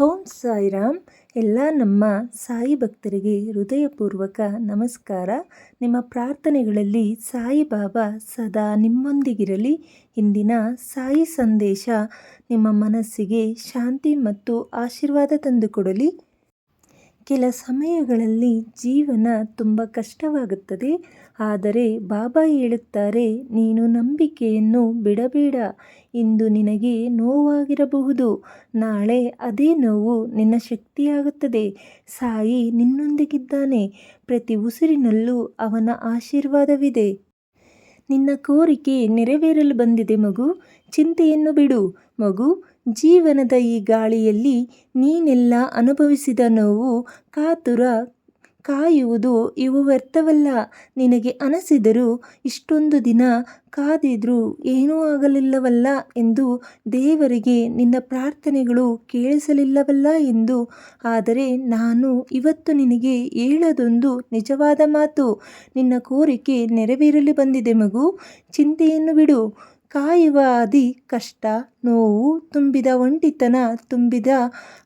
ಓಂ ಸಾಯಿರಾಮ್. ಎಲ್ಲ ನಮ್ಮ ಸಾಯಿ ಭಕ್ತರಿಗೆ ಹೃದಯಪೂರ್ವಕ ನಮಸ್ಕಾರ. ನಿಮ್ಮ ಪ್ರಾರ್ಥನೆಗಳಲ್ಲಿ ಸಾಯಿಬಾಬಾ ಸದಾ ನಿಮ್ಮೊಂದಿಗಿರಲಿ. ಇಂದಿನ ಸಾಯಿ ಸಂದೇಶ ನಿಮ್ಮ ಮನಸ್ಸಿಗೆ ಶಾಂತಿ ಮತ್ತು ಆಶೀರ್ವಾದ ತಂದುಕೊಡಲಿ. ಕೆಲ ಸಮಯಗಳಲ್ಲಿ ಜೀವನ ತುಂಬ ಕಷ್ಟವಾಗುತ್ತದೆ. ಆದರೆ ಬಾಬಾ ಹೇಳುತ್ತಾರೆ, ನೀನು ನಂಬಿಕೆಯನ್ನು ಬಿಡಬೇಡ, ಇಂದು ನಿನಗೆ ನೋವಾಗಿರಬಹುದು. ನಾಳೆ ಅದೇ ನೋವು ನಿನ್ನ ಶಕ್ತಿಯಾಗುತ್ತದೆ. ಸಾಯಿ ನಿನ್ನೊಂದಿಗಿದ್ದಾನೆ, ಪ್ರತಿ ಉಸಿರಿನಲ್ಲೂ ಅವನ ಆಶೀರ್ವಾದವಿದೆ. ನಿನ್ನ ಕೋರಿಕೆ ನೆರವೇರಲು ಬಂದಿದೆ ಮಗು, ಚಿಂತೆಯನ್ನು ಬಿಡು. ಮಗು, ಜೀವನದ ಈ ಗಾಳಿಯಲ್ಲಿ ನೀನೆಲ್ಲ ಅನುಭವಿಸಿದ ನೋವು ಕಾತುರ ಕಾಯುವುದು ಇವು ವ್ಯರ್ಥವಲ್ಲ. ನಿನಗೆ ಅನಿಸಿದರೂ ಇಷ್ಟೊಂದು ದಿನ ಕಾದಿದ್ರೂ ಏನೂ ಆಗಲಿಲ್ಲವಲ್ಲ ಎಂದು ದೇವರಿಗೆ ನಿನ್ನ ಪ್ರಾರ್ಥನೆಗಳು ಕೇಳಿಸಲಿಲ್ಲವಲ್ಲ ಎಂದು. ಆದರೆ ನಾನು ಇವತ್ತು ನಿನಗೆ ಹೇಳದೊಂದು ನಿಜವಾದ ಮಾತು. ನಿನ್ನ ಕೋರಿಕೆ ನೆರವೇರಲು ಬಂದಿದೆ ಮಗು. ಚಿಂತೆಯನ್ನು ಬಿಡು. ಕಾಯುವ ಅದಿ ಕಷ್ಟ, ನೋವು ತುಂಬಿದ ಒಂಟಿತನ ತುಂಬಿದ.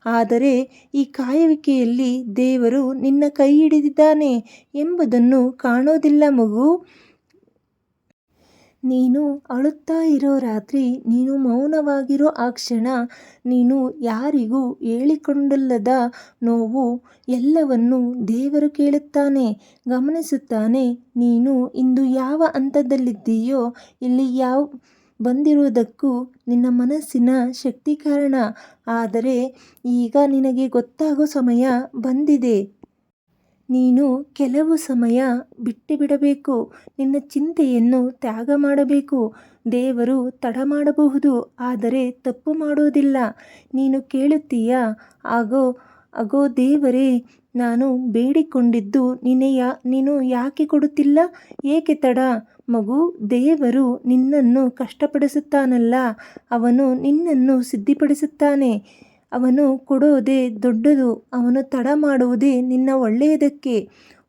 ಆದರೆ ಈ ಕಾಯುವಿಕೆಯಲ್ಲಿ ದೇವರು ನಿನ್ನ ಕೈ ಹಿಡಿದಿದ್ದಾನೆ ಎಂಬುದನ್ನು ಕಾಣೋದಿಲ್ಲ ಮಗು. ನೀನು ಅಳುತ್ತಾ ಇರೋ ರಾತ್ರಿ, ನೀನು ಮೌನವಾಗಿರೋ ಆ ಕ್ಷಣ, ನೀನು ಯಾರಿಗೂ ಹೇಳಿಕೊಂಡಲ್ಲದ ನೋವು ಎಲ್ಲವನ್ನು ದೇವರು ಕೇಳುತ್ತಾನೆ, ಗಮನಿಸುತ್ತಾನೆ. ನೀನು ಇಂದು ಯಾವ ಹಂತದಲ್ಲಿದ್ದೀಯೋ, ಇಲ್ಲಿ ಯಾವ ಬಂದಿರುವುದಕ್ಕೂ ನಿನ್ನ ಮನಸ್ಸಿನ ಶಕ್ತಿ ಕಾರಣ. ಆದರೆ ಈಗ ನಿನಗೆ ಗೊತ್ತಾಗೋ ಸಮಯ ಬಂದಿದೆ. ನೀನು ಕೆಲವು ಸಮಯ ಬಿಟ್ಟು ಬಿಡಬೇಕು ನಿನ್ನ ಚಿಂತೆಯನ್ನು ತ್ಯಾಗ ಮಾಡಬೇಕು. ದೇವರು ತಡ ಮಾಡಬಹುದು, ಆದರೆ ತಪ್ಪು ಮಾಡೋದಿಲ್ಲ. ನೀನು ಕೇಳುತ್ತೀಯಾ? ಆಗೋ ಅಗೋ ದೇವರೇ ನಾನು ಬೇಡಿಕೊಂಡಿದ್ದು ನಿನ್ನೆ ಯಾ ನೀನು ಯಾಕೆ ಕೊಡುತ್ತಿಲ್ಲ? ಏಕೆ ತಡ? ಮಗು, ದೇವರು ನಿನ್ನನ್ನು ಕಷ್ಟಪಡಿಸುತ್ತಾನಲ್ಲ, ಅವನು ನಿನ್ನನ್ನು ಸಿದ್ಧಿಪಡಿಸುತ್ತಾನೆ. ಅವನು ಕೊಡೋದೇ ದೊಡ್ಡದು, ಅವನು ತಡ ಮಾಡುವುದೇ ನಿನ್ನ ಒಳ್ಳೆಯದಕ್ಕೆ.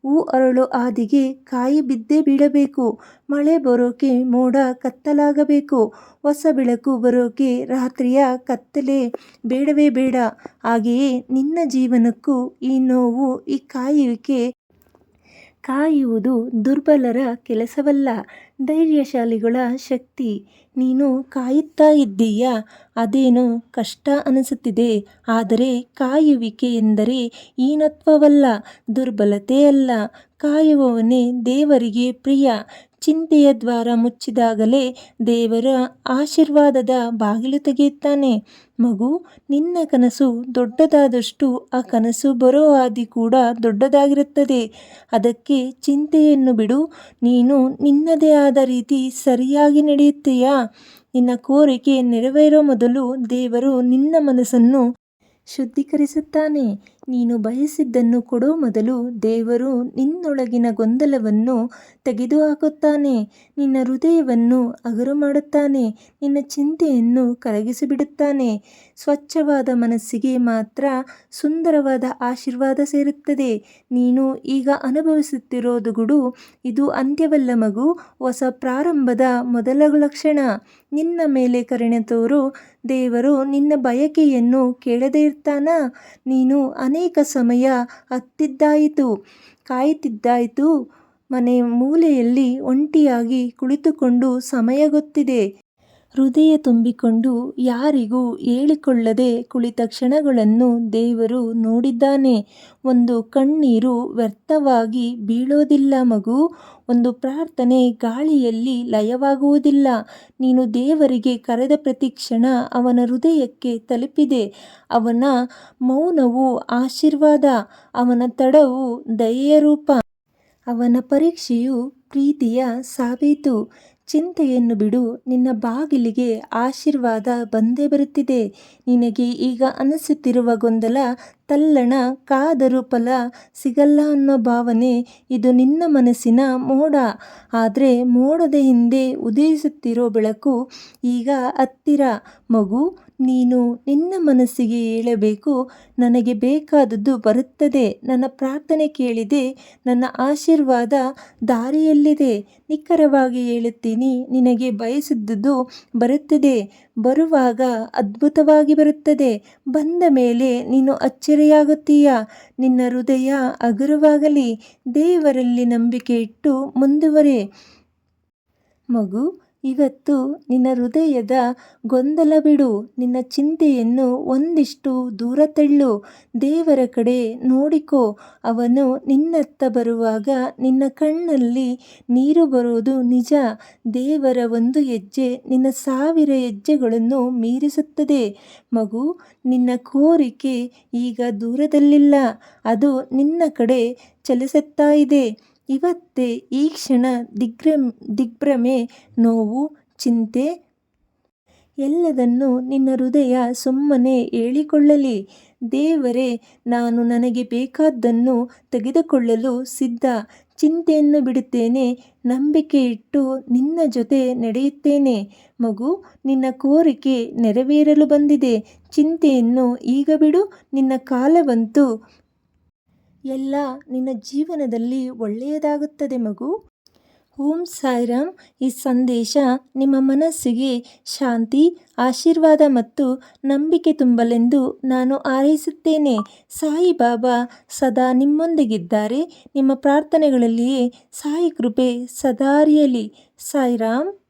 ಹೂ ಅರಳು ಆದಿಗೆ ಕಾಯಿ ಬಿದ್ದೇ ಬೀಳಬೇಕು. ಮಳೆ ಬರೋಕೆ ಮೋಡ ಕತ್ತಲಾಗಬೇಕು. ಹೊಸ ಬೆಳಕು ಬರೋಕೆ ರಾತ್ರಿಯ ಕತ್ತಲೆ ಬೇಡವೇ ಬೇಡ. ಹಾಗೆಯೇ ನಿನ್ನ ಜೀವನಕ್ಕೂ ಈ ನೋವು, ಈ ಕಾಯುವಿಕೆ ಕಾಯುವುದು ದುರ್ಬಲರ ಕೆಲಸವಲ್ಲ. ಧೈರ್ಯಶಾಲಿಗಳ ಶಕ್ತಿ. ನೀನು ಕಾಯುತ್ತಾ ಇದ್ದೀಯಾ? ಅದೇನೋ ಕಷ್ಟ ಅನಿಸುತ್ತಿದೆ. ಆದರೆ ಕಾಯುವಿಕೆ ಎಂದರೆ ಹೀನತ್ವವಲ್ಲ, ದುರ್ಬಲತೆ ಅಲ್ಲ. ಕಾಯುವವನೇ ದೇವರಿಗೆ ಪ್ರಿಯ. ಚಿಂತೆಯ ದ್ವಾರ ಮುಚ್ಚಿದಾಗಲೇ ದೇವರ ಆಶೀರ್ವಾದದ ಬಾಗಿಲು ತೆಗೆಯುತ್ತಾನೆ. ಮಗು, ನಿನ್ನ ಕನಸು ದೊಡ್ಡದಾದಷ್ಟು ಆ ಕನಸು ಬರೋ ಹಾದಿ ಕೂಡ ದೊಡ್ಡದಾಗಿರುತ್ತದೆ. ಅದಕ್ಕೆ ಚಿಂತೆಯನ್ನು ಬಿಡು. ನೀನು ನಿನ್ನದೇ ಆದ ರೀತಿ ಸರಿಯಾಗಿ ನಡೆಯುತ್ತೀಯಾ? ನಿನ್ನ ಕೋರಿಕೆ ನೆರವೇರೋ ಮೊದಲು ದೇವರು ನಿನ್ನ ಮನಸ್ಸನ್ನು ಶುದ್ಧೀಕರಿಸುತ್ತಾನೆ. ನೀನು ಬಯಸಿದ್ದನ್ನು ಕೊಡೋ ಮೊದಲು ದೇವರು ನಿನ್ನೊಳಗಿನ ಗೊಂದಲವನ್ನು ತೆಗೆದುಹಾಕುತ್ತಾನೆ. ನಿನ್ನ ಹೃದಯವನ್ನು ಅಗರು ಮಾಡುತ್ತಾನೆ ನಿನ್ನ ಚಿಂತೆಯನ್ನು ಕರಗಿಸಿಬಿಡುತ್ತಾನೆ. ಸ್ವಚ್ಛವಾದ ಮನಸ್ಸಿಗೆ ಮಾತ್ರ ಸುಂದರವಾದ ಆಶೀರ್ವಾದ ಸೇರುತ್ತದೆ. ನೀನು ಈಗ ಅನುಭವಿಸುತ್ತಿರೋದು ಗುಡು, ಇದು ಅಂತ್ಯವಲ್ಲ ಮಗು, ಹೊಸ ಪ್ರಾರಂಭದ ಮೊದಲ ಲಕ್ಷಣ. ನಿನ್ನ ಮೇಲೆ ಕರುಣೆ ತೋರು. ದೇವರು ನಿನ್ನ ಬಯಕೆಯನ್ನು ಕೇಳದೇ ಇರ್ತಾನಾ? ನೀನು ಅನೇಕ ಸಮಯ ಹತ್ತಿದ್ದಾಯಿತು ಕಾಯುತ್ತಿದ್ದಾಯಿತು. ಮನೆ ಮೂಲೆಯಲ್ಲಿ ಒಂಟಿಯಾಗಿ ಕುಳಿತುಕೊಂಡು ಸಮಯ ಗೊತ್ತಿದೆ. ಹೃದಯ ತುಂಬಿಕೊಂಡು ಯಾರಿಗೂ ಹೇಳಿಕೊಳ್ಳದೆ ಕುಳಿತ ಕ್ಷಣಗಳನ್ನು ದೇವರು ನೋಡಿದ್ದಾನೆ. ಒಂದು ಕಣ್ಣೀರು ವ್ಯರ್ಥವಾಗಿ ಬೀಳೋದಿಲ್ಲ ಮಗು, ಒಂದು ಪ್ರಾರ್ಥನೆ ಗಾಳಿಯಲ್ಲಿ ಲಯವಾಗುವುದಿಲ್ಲ. ನೀನು ದೇವರಿಗೆ ಕರೆದ ಪ್ರತಿ ಕ್ಷಣ ಅವನ ಹೃದಯಕ್ಕೆ ತಲುಪಿದೆ. ಅವನ ಮೌನವು ಆಶೀರ್ವಾದ, ಅವನ ತಡವು ದಯೆಯ ರೂಪ. ಅವನ ಪರೀಕ್ಷೆಯು ಪ್ರೀತಿಯ ಸಾಬೀತು. ಚಿಂತೆಯನ್ನು ಬಿಡು, ನಿನ್ನ ಬಾಗಿಲಿಗೆ ಆಶೀರ್ವಾದ ಬಂದೇ ಬರುತ್ತಿದೆ. ನಿನಗೆ ಈಗ ಅನಿಸುತ್ತಿರುವ ಗೊಂದಲ, ತಲ್ಲಣ, ಕಾದರೂ ಫಲ ಸಿಗಲ್ಲ ಅನ್ನೋ ಭಾವನೆ ಇದು ನಿನ್ನ ಮನಸ್ಸಿನ ಮೋಡ. ಆದರೆ ಮೋಡದ ಹಿಂದೆ ಉದಯಿಸುತ್ತಿರೋ ಬೆಳಕು ಈಗ ಹತ್ತಿರ. ಮಗು ನೀನು ನಿನ್ನ ಮನಸ್ಸಿಗೆ ಹೇಳಬೇಕು, ನನಗೆ ಬೇಕಾದದ್ದು ಬರುತ್ತದೆ, ನನ್ನ ಪ್ರಾರ್ಥನೆ ಕೇಳಿದೆ, ನನ್ನ ಆಶೀರ್ವಾದ ದಾರಿಯಲ್ಲಿದೆ, ನಿಖರವಾಗಿ ಹೇಳುತ್ತೀನಿ, ನಿನಗೆ ಬಯಸಿದ್ದುದು ಬರುತ್ತದೆ, ಬರುವಾಗ ಅದ್ಭುತವಾಗಿ ಬರುತ್ತದೆ, ಬಂದ ಮೇಲೆ ನೀನು ಅಚ್ಚರಿಯಾಗುತ್ತೀಯ, ನಿನ್ನ ಹೃದಯ ಅಗುರವಾಗಲಿ ದೇವರಲ್ಲಿ ನಂಬಿಕೆ ಇಟ್ಟು ಮುಂದುವರೆ. ಮಗು ಇವತ್ತು ನಿನ್ನ ಹೃದಯದ ಗೊಂದಲ ಬಿಡು. ನಿನ್ನ ಚಿಂತೆಯನ್ನು ಒಂದಿಷ್ಟು ದೂರ ತಳ್ಳು. ದೇವರ ಕಡೆ ನೋಡಿಕೋ. ಅವನು ನಿನ್ನತ್ತ ಬರುವಾಗ ನಿನ್ನ ಕಣ್ಣಲ್ಲಿ ನೀರು ಬರುವುದು ನಿಜ. ದೇವರ ಒಂದು ಹೆಜ್ಜೆ ನಿನ್ನ ಸಾವಿರ ಹೆಜ್ಜೆಗಳನ್ನು ಮೀರಿಸುತ್ತದೆ. ಮಗು, ನಿನ್ನ ಕೋರಿಕೆ ಈಗ ದೂರದಲ್ಲಿಲ್ಲ. ಅದು ನಿನ್ನ ಕಡೆ ಚಲಿಸುತ್ತಾ ಇದೆ. ಇವತ್ತೇ ಈ ಕ್ಷಣ ದಿಗ್ರಮ್ ದಿಗ್ಭ್ರಮೆ, ನೋವು, ಚಿಂತೆ ಎಲ್ಲದನ್ನು ನಿನ್ನ ಹೃದಯ ಸುಮ್ಮನೆ ಹೇಳಿಕೊಳ್ಳಲಿ. ದೇವರೇ, ನಾನು ನನಗೆ ಬೇಕಾದ್ದನ್ನು ತೆಗೆದುಕೊಳ್ಳಲು ಸಿದ್ಧ. ಚಿಂತೆಯನ್ನು ಬಿಡುತ್ತೇನೆ, ನಂಬಿಕೆ ಇಟ್ಟು ನಿನ್ನ ಜೊತೆ ನಡೆಯುತ್ತೇನೆ. ಮಗು, ನಿನ್ನ ಕೋರಿಕೆ ನೆರವೇರಲು ಬಂದಿದೆ. ಚಿಂತೆಯನ್ನು ಈಗ ಬಿಡು, ನಿನ್ನ ಕಾಲವಂತೂ ಎಲ್ಲ ನಿನ್ನ ಜೀವನದಲ್ಲಿ ಒಳ್ಳೆಯದಾಗುತ್ತದೆ ಮಗು. ಓಂ ಸಾಯಿರಾಮ್ ಈ ಸಂದೇಶ ನಿಮ್ಮ ಮನಸ್ಸಿಗೆ ಶಾಂತಿ, ಆಶೀರ್ವಾದ ಮತ್ತು ನಂಬಿಕೆ ತುಂಬಲೆಂದು ನಾನು ಹಾರೈಸುತ್ತೇನೆ. ಸಾಯಿಬಾಬಾ ಸದಾ ನಿಮ್ಮೊಂದಿಗಿದ್ದಾರೆ. ನಿಮ್ಮ ಪ್ರಾರ್ಥನೆಗಳಲ್ಲಿಯೇ ಸಾಯಿ ಕೃಪೆ ಸದಾ ಅರಿಯಲಿ ಸಾಯಿರಾಮ್